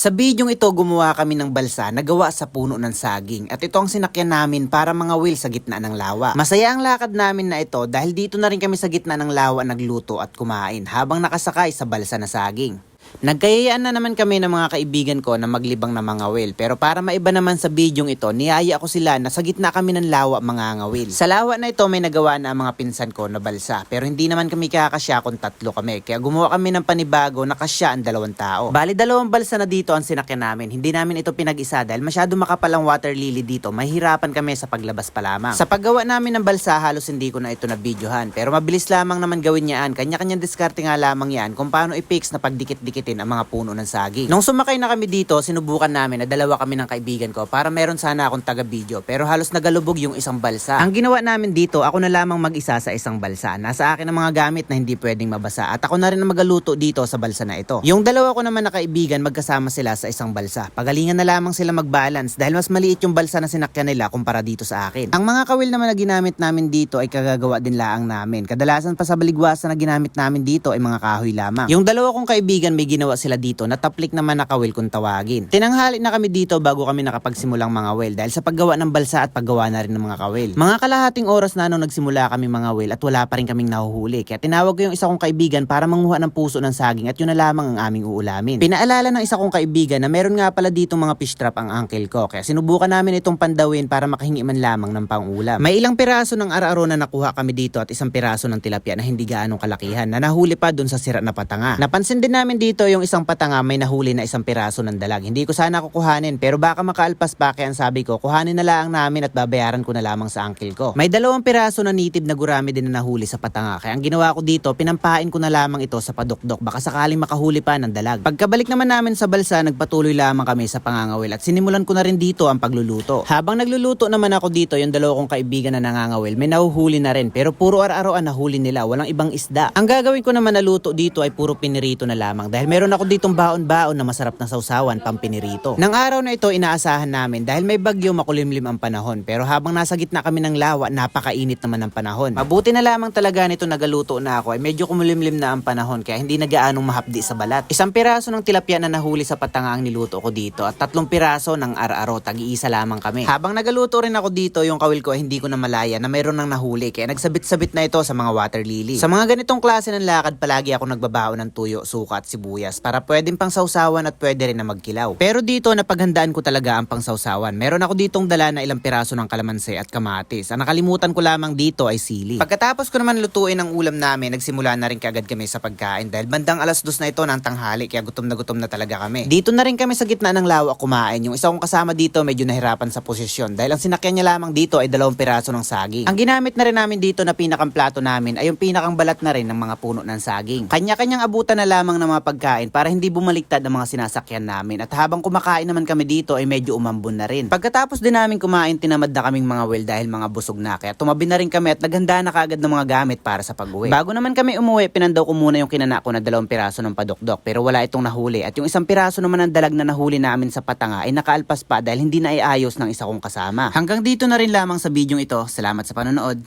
Sa bidyong ito, gumawa kami ng balsa na gawa sa puno ng saging. At ito ang sinakyan namin para mga wheel sa gitna ng lawa. Masaya ang lakad namin na ito dahil dito na rin kami sa gitna ng lawa nagluto at kumain habang nakasakay sa balsa na saging. Nagkayayaan na naman kami ng mga kaibigan ko na maglibang na mga whale. Pero para maiba naman sa bidyong ito, niyaya ko sila na sa gitna kami ng lawa mga ngawil. Sa lawa na ito may nagawa na ang mga pinsan ko na balsa. Pero hindi naman kami kakasya kung tatlo kami. Kaya gumawa kami ng panibago na kasya ang dalawang tao. Bali dalawang balsa na dito ang sinakyan namin. Hindi namin ito pinag-isa dahil masyado makapal ang water lily dito. Mahirapan kami sa paglabas pa lamang. Sa paggawa namin ng balsa, halos hindi ko na ito na videohan. Pero mabilis lamang naman gawin niyaan. Kanya-kanyang diskarte nga lamang yan kung paano i-fix na pagdikit-dikitin ang mga puno ng saging. Nung sumakay na kami dito, sinubukan namin na dalawa kami ng kaibigan ko para meron sana akong taga-video. Pero halos nagalubog yung isang balsa. Ang ginawa namin dito, ako na lamang mag-isa sa isang balsa. Nasa akin ang mga gamit na hindi pwedeng mabasa. At ako na rin ang magaluto dito sa balsa na ito. Yung dalawa ko naman na kaibigan, magkasama sila sa isang balsa. Pagalingan na lamang sila mag-balance dahil mas maliit yung balsa na sinakyan nila kumpara dito sa akin. Ang mga kawil naman na ginamit namin dito ay kagagawa din laang namin. Kadalasan pa sa baligwasan na ginamit namin dito ay mga kahoy lamang. Yung dalawa kong kaibigan may ginawa sila dito na taplik naman na kawil kung tawagin. Tinanghali na kami dito bago kami nakapagsimulang mga well dahil sa paggawa ng balsa at paggawa na rin ng mga kawil. Mga kalahating oras na nung nagsimula kami mga well at wala pa rin kaming nahuhuli. Kaya tinawag ko yung isa kong kaibigan para manguha ng puso ng saging at yun na lamang ang aming uulamin. Pinaalala ng isa kong kaibigan na meron nga pala dito mga fish trap ang uncle ko. Kaya sinubukan namin itong pandawin para makahingi man lamang ng pangulam. May ilang piraso ng araro na nakuha kami dito at isang piraso ng tilapia na hindi gaanong kalakihan na nahuli pa dun sa sira na patanga. Napansin din namin dito yung isang patanga may nahuli na isang piraso ng dalag. Hindi ko sana kukuhanin pero baka makaalpas pa kaya sabi ko kuhanin na lang namin at babayaran ko na lamang sa uncle ko. May dalawang piraso na native na gurami din na nahuli sa patanga kaya ang ginawa ko dito pinampain ko na lamang ito sa padukdok baka sakaling makahuli pa ng dalag. Pagkabalik naman namin sa balsa nagpatuloy lamang kami sa pangangawil at sinimulan ko na rin dito ang pagluluto. Habang nagluluto naman ako dito yung dalawa kong kaibigan na nangangawil may nahuhuli na rin pero puro ang nahuli nila walang ibang isda. Ang gagawin ko naman na luto dito ay puro pinirito na lamang dahil meron ako ditong baon-baon na masarap na sausawan pampinirito. Nang araw na ito inaasahan namin dahil may bagyo makulimlim ang panahon pero habang nasa gitna kami ng lawa napakainit naman ang panahon. Mabuti na lamang talaga nito nagaluto na ako ay medyo kumulimlim na ang panahon kaya hindi na gaanong mahapdi sa balat. Isang piraso ng tilapia na nahuli sa patanga ang niluto ko dito at tatlong piraso ng ar-aro tag-iisa lamang kami. Habang nagaluto rin ako dito yung kawil ko ay hindi ko na malaya na mayroon nang nahuli kaya nagsabit-sabit na ito sa mga water lily. Sa mga ganitong klase ng lakad palagi ako nagbabaon ng tuyo, suka at sibuyas para pwedeng pang sausawan at pwede rin na magkilaw. Pero dito napaghandaan ko talaga ang pang sausawan. Meron ako ditong dala na ilang piraso ng kalamansi at kamatis. Ang nakalimutan ko lamang dito ay sili. Pagkatapos ko naman lutuin ang ulam namin, nagsimula na rin kagad kami sa pagkain dahil bandang alas dos na ito ng tanghali kaya gutom na gutom na talaga kami. Dito na rin kami sa gitna ng lawa kumain. Yung isa kong kasama dito medyo nahirapan sa posisyon dahil ang sinakyan niya lamang dito ay dalawang piraso ng saging. Ang ginamit na rin namin dito na pinakang plato namin ay yung pinakang balat na rin ng mga puno ng saging. Kanya-kanyang abutan na lamang ng mga pagkain para hindi bumaliktad ang mga sinasakyan namin at habang kumakain naman kami dito ay medyo umambon na rin. Pagkatapos din namin kumain tinamad na kaming mga well dahil mga busog na kaya tumabi na rin kami at naghanda na kaagad ng mga gamit para sa pag-uwi. Bago naman kami umuwi pinandaw ko muna yung kinana ko na dalawang piraso ng padukdok pero wala itong nahuli at yung isang piraso naman ng dalag na nahuli namin sa patanga ay nakaalpas pa dahil hindi na iayos ng isa kong kasama. Hanggang dito na rin lamang sa bidyong ito. Salamat sa panonood.